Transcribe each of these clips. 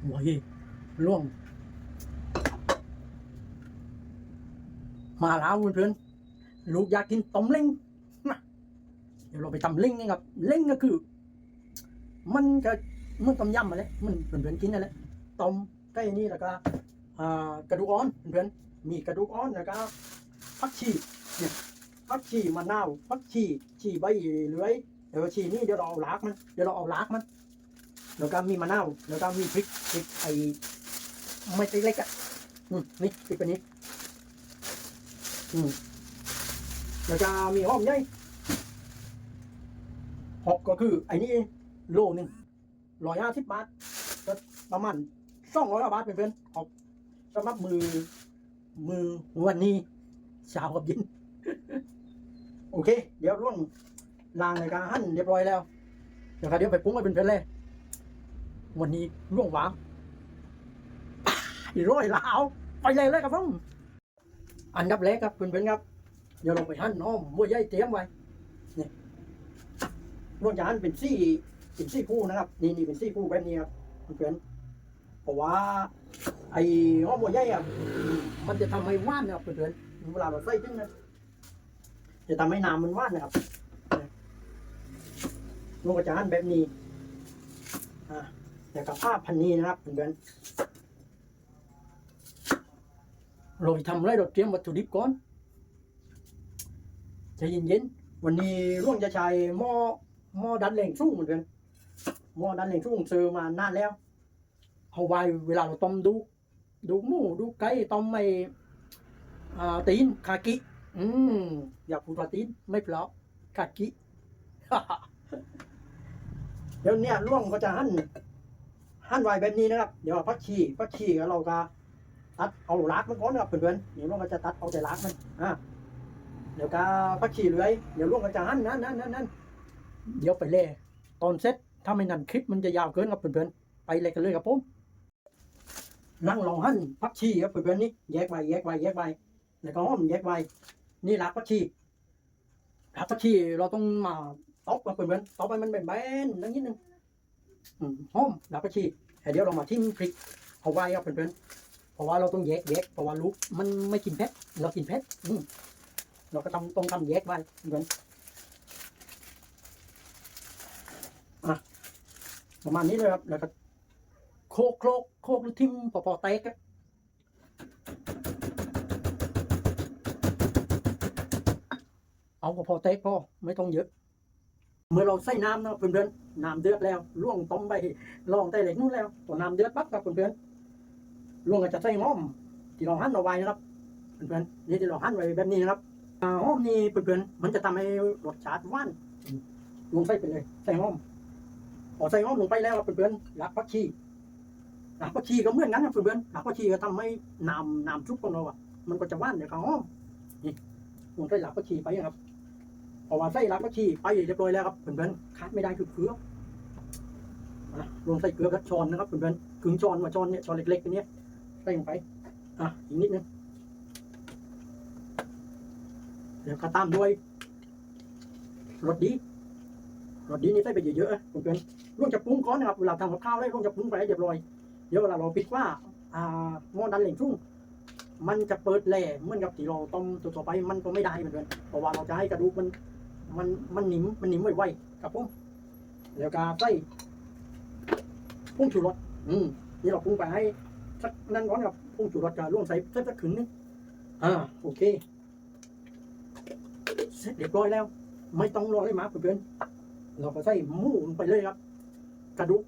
โอ้ยล่วง มาแล้วเพื่อนๆลูกอยากกินต้มเล้งเดี๋ยวเราไปทำเล้งนี่ครับเล้งก็คือ มันจะมันต้มยำมาเลยมันเพื่อนๆกินนั่นแหละต้มใกล้นี่แล้วก็กระดูกอ่อนเพื่อนๆมีกระดูกอ่อนแล้วก็ผักชีเนี่ยผักชีมะนาวผักชีชีใบเลื้อยเดี๋ยวชีนี่เดี๋ยวเราเอาลากมันเดี๋ยวเราเอาลากมัน แล้วก็มีมะนาวแล้วก็มีพริกพริกไอ้ไม่ใช่เล็กอะอืมนี่พริกตัวนี้ อืมแล้วก็มีหอมใหญ่หอกก็คือไอ้นี่โลหนึ่งร้อยห้าสิบบาทก็ประมาณสองร้อยบาทเพื่อนๆหอกสำหรับมือ มือวันนี้เช้ากับเย็นโอเค เดี๋ยวร่วงลางในการหั่นเรียบร้อยแล้วเดี๋ยวครับเดี๋ยวไปปรุงให้เป็นเพื่อนเลย วันนี้ร่วงหวาอีร้อยลาวไปเลยเลยครับผมอันดับแรกครับเพื่อนๆครับ เดี๋ยวเราไปหั่นน้อมบัวใหญ่เตรียมไว้นี่ยนวดจะหั่นเป็นซี่เป็นซี่คู่นะครับ นี่นี่เป็นซี่คู่แบบนี้ครับเพื่อนๆเพราะว่า ไอ้น้อมบัวใหญ่อะมันจะทำให้ว่านนะครับเพื่อนๆเวลาเราใส่ขึ้นนะจะทำให้น้ำมันว่านนะครับนวดจะหั่นแบบนี้อ่า แต่กับผ้าพันนี้นะครับเพื่อนเราทำไรเราเตรียมวัตถุดิบก่อนใจเย็นๆวันนี้ร่วงจะใช้หม้อหม้อดันแรงสูงเหมือนกันหม้อดันแรงสูงซื้อมานานแล้วเอาไว้เวลาเราต้มดูดูหมูดูไก่ต้มไม่ตีนคากิ อืมอยากพูดว่าตีนไม่เพลาะคากิ เดี๋ยวเนี้ยร่วงก็จะหั่น หั่นไว้แบบนี้นะครับ เดี๋ยวพักชีพักชีแล้วเราก็ตัดเอาลากมันก่อนนะครับเพื่อนๆเดี๋ยวลุงก็จะตัดเอาแต่ลากมันอ่าเดี๋ยวก็พักขี่เลื้อยเดี๋ยวลุงก็จะหั่นนั่นนั่นนั่นนั่นเดี๋ยวไปเล่ตอนเสร็จถ้าไม่นั่นคลิปมันจะยาวเกินครับเพื่อนๆไปเลยกันเลยครับผมนั่งลองหั่นพักชีครับเพื่อนๆนี่แยกไว้แยกไว้แยกไว้แล้วก็หอมแยกไว้นี่ลากพักชีลากพักชีเราต้องมาตอกครับเพื่อนๆตอกไปมันแบนๆนิดนึง หอมลากพักชีเดี๋ยวเรามาทิ้งพริกเอาไว้ครับเพื่อนๆเพราะว่าเราต้องแยกแยกเพราะว่าลูกมันไม่กินเผ็ดเรากินเผ็ดเราก็ต้องต้องทำแยกไว้เหมือนอะประมาณนี้เลยครับ แล้วก็โคกโคกโคกหรือทิมพอพอแตกอะเอาพอพอแตกพอไม่ต้องเยอะ เมื่อเราใส่น้ำนะเพื่อนๆ น้ำเดือดแล้วล่วงต้มไปลองใต้เหล็กนู่นแล้วพอน้ำเดือดปั๊บครับเพื่อนๆลุงก็จะใส่หอมที่เราหั่นเอาไว้นะครับเพื่อนๆนี่ที่เราหั่นไว้แบบนี้นะครับอ่าหอมนี่เพื่อนๆมันจะทำให้รสชาติหวานลงใส่ไปเลยใส่หอมพอใส่หอมลงไปแล้วครับเพื่อนๆรากผักชีรากผักชีก็เหมือนกันนะเพื่อนๆรากผักชีก็ทำให้น้ำน้ำซุปของเราอะ มันก็จะหวานเดี๋ยวก็หอมนี่ลุงใส่รากผักชีไปครับ พอว่าใส่รากผักชีไปเรียบร้อยแล้วครับเพื่อนๆขาดไม่ได้คือเกลืออะลงใส่เกลือสักช้อนนะครับเพื่อนๆครึ่งช้อนมาช้อนเนี่ยช้อนเล็กๆอันนี้ใส่ลงไปอะอีกนิดนึงเดี๋ยวก็ตามด้วยรสดีรสดีนี่ใส่ไปเยอะๆนเพื่อนๆร่วงจะปรุงก่อนนะครับเวลาทำกับข้าวได้ร่วงจะปรุงไปเรียบร้อยเดี๋ยวเวลาเราปิดว่าอ่าหม้อดันเหล่งชุ่งมันจะเปิดแหล่เหมือนกับที่เราต้มตัวต่อไปมันก็ไม่ได้เหมือนกันเพราะว่าเราจะให้กระดูกมัน มันมันหนิมมันหนิมไวๆครับผมแล้วก็ใส่ผงชูรสอืมนี่เราปรุงไปให้สักนั่นก่อนกับพุ่งจุดรสกาล่วงใส่สักสักขึงนึงอ่าโอเคเสร็จเรียบร้อยแล้ว ไม่ต้องรอให้หมาเพื่อนๆเราก็ใส่หมูลงไปเลยครับ กระดูก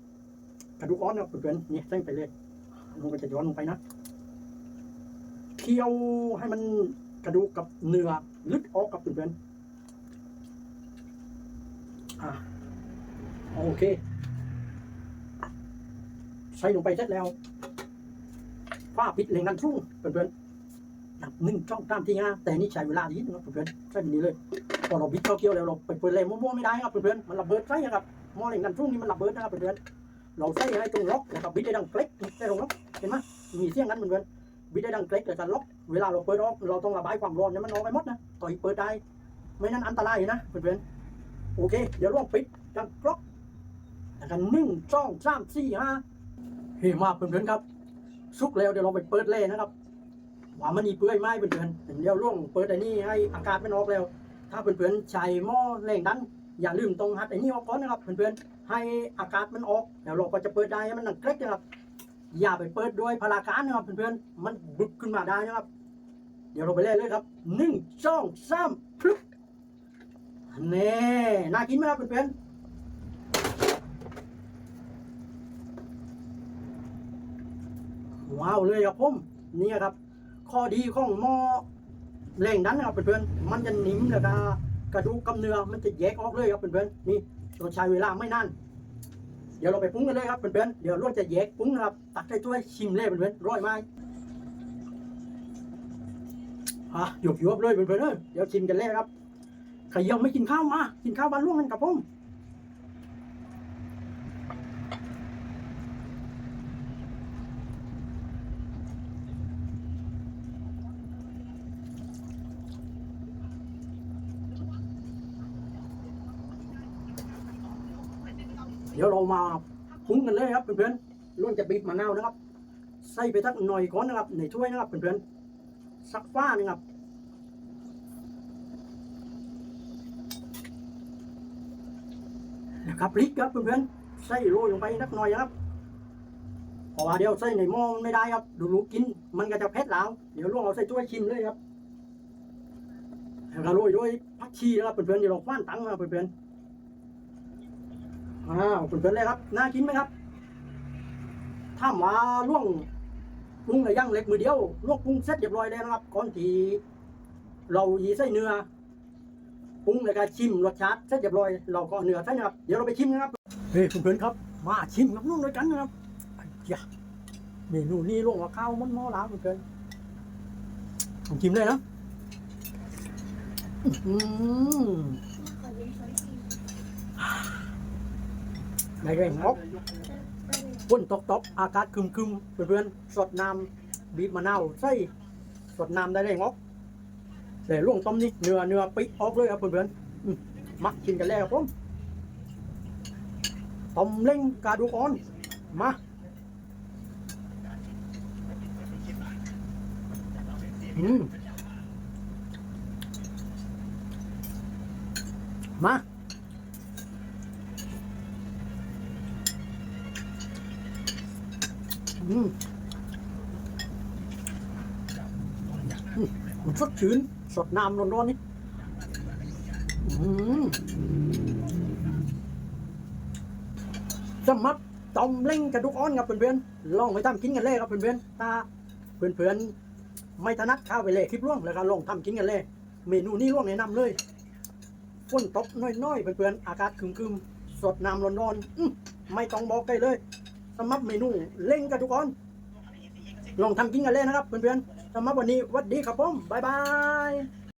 กระดูกอ่อนนะเพื่อนๆนี่ใส่ไปเลยลงไปจะย้อนลงไปนะเคี่ยวให้มันกระดูกกับเนื้อลึกออกกับเพื่อนๆ อ่าโอเคใส่ลงไปเสร็จแล้วฝ้าปิดแรงดันสูงเพื่อนๆนับหนึ่งช่องตามที่ห้าแต่นี่ใช้เวลาดีนะเพื่อนๆใช่แบบนี้เลยพอเราบิดเข้าเกี่ยวแล้วเราไปเปิดแรงมั่วๆไม่ได้ครับเพื่อนๆมันระเบิดใช่ครับหม้อแรงดันสูงนี่มันระเบิดนะครับเพื่อนๆเราใส่ให้ตรงล็อกนะครับบิดได้ดังเกล็กได้ตรงล็อกเห็นไหมมีเสียงนั้นเพื่อนๆบิดได้ดังเกล็กแล้วก็ล็อกเวลาเราเปิดออกเราต้องระบายความร้อนเนี่ยมันออกไปหมดนะต่อยเปิดได้ไม่นั้นอันตรายนะเพื่อนๆ โอเค เดี๋ยวลองปิดดังกล็อกแล้วก็หนึ่งช่องสามสี่ห้าเฮ้มาเพื่อนๆครับสุกแล้วเดี๋ยวเราไปเปิดเล่นะครับว่ามันอีเปื่อยไหมเพื่อนๆเดี๋ยวล่วงเปิดไอ้นี่ให้อากาศมันออกแล้ว ถ้าเพื่อนๆใช้หม้อแรงดันอย่าลืมตรงหัดไอ้นี่ออกก่อนนะครับเพื่อนๆให้อากาศมันออกแล้วเราก็จะเปิดได้ให้มันดังเกร็กนะครับอย่าไปเปิดด้วยพลาการนะครับเพื่อนๆมันบึกขึ้นมาได้นะครับ เดี๋ยวเราไปเล่นเลยครับหนึ่งสองสามพลุกเน่ น่ากินไหมครับเพื่อนๆว้าวเลยครับผมนี่ครับ ข้อดีของหม้อแรงดันนะครับเพื่อนๆมันจะนิ่มแล้วก็กระดูกกับเนื้อมันจะแยกออกเลยครับเพื่อนๆนี่เราใช้เวลาไม่นานเดี๋ยวเราไปปรุงกันเลยครับเพื่อนๆเดี๋ยวลวนจะแยกปรุงนะครับ ตักใส่ถ้วยชิมเลยเพื่อนๆร้อยไหมอะหยบหยบๆเลยเพื่อนๆเอ้ยเดี๋ยวชิมกันเลยครับ ใครยังไม่กินข้าวมากินข้าวบ้านล่วงกันกับผมเดี๋ยวเรามาปรุงกันเลยครับเพื่อนๆล้วนจะบีบมะนาวนะครับ ใส่ไปทักหน่อยก่อนนะครับในถ้วยนะครับเพื่อนๆสักฟ้านึงครับ ครับพริกครับเพื่อนๆใส่โรยลงไปนักหน่อยครับเพราะว่าเดี๋ยวใส่ในหม้อไม่ได้ครับดูลูกกิน มันก็จะเผ็ดแล้วเดี๋ยวลวงเอาใส่ถ้วยชิมเลยครับแล้วก็โรยด้วยผักชีนะครับเพื่อนๆเดี๋ยวเราคว้านตังนะครับเพื่อนๆอ้าวเพื่อนๆเลยครับน่ากินไหมครับถ้ามาล่วงปรุงในย่างเล็กมือเดียวลวกปรุงเสร็จเรียบร้อยแล้วนะครับ ก่อนที่เรายีใส่เนื้อ ปรุงในการชิมรสชาติเสร็จเรียบร้อยเราก็เอาเนื้อใส่นะครับเดี๋ยวเราไปชิมนะครับเฮ้ยเพื่อนๆครับ มาชิมกับนุ่นด้วยกันนะครับอ้ยะเมนูนี้ลงมาข้าวมันหม้อล้างเพื่อนๆผมชิมเลยนะอื้อหือได้แรงงอกฝนตกตกอากาศคึมคึมๆเพื่อนๆสดน้ำบีบมะนาวใส่สดน้ำได้แรงงอก แต่ล่วงต้มนี่เนื้อเนื้อปิ๊กออกเลยครับเพื่อนๆอืมมากินกันแล้วครับผมต้มเล้งกาดูกอ่อนมาอืมมาอืมมันสดชื่น สดน้ำร้อนๆนี่อืมสำหรับต้มเล้งกระดูกอ่อนครับเพื่อนๆลองไปทำกินกันเลยครับเพื่อนๆถ้าเพื่อนๆไม่ถนัดข้าวไปเลยคลิปร่วงแล้วก็ลองทำกินกันเลย เมนูนี้ร่วงแนะนำเลยฝนตกน้อยๆเพื่อนๆอากาศคึมๆสดน้ำร้อนๆไม่ต้องบอกใครเลยสำหรับเมนูเล้งกระดูกอ่อนลองทำกินกันเลยนะครับเพื่อนๆ สำหรับวันนี้วัดดีครับผม บ๊ายบาย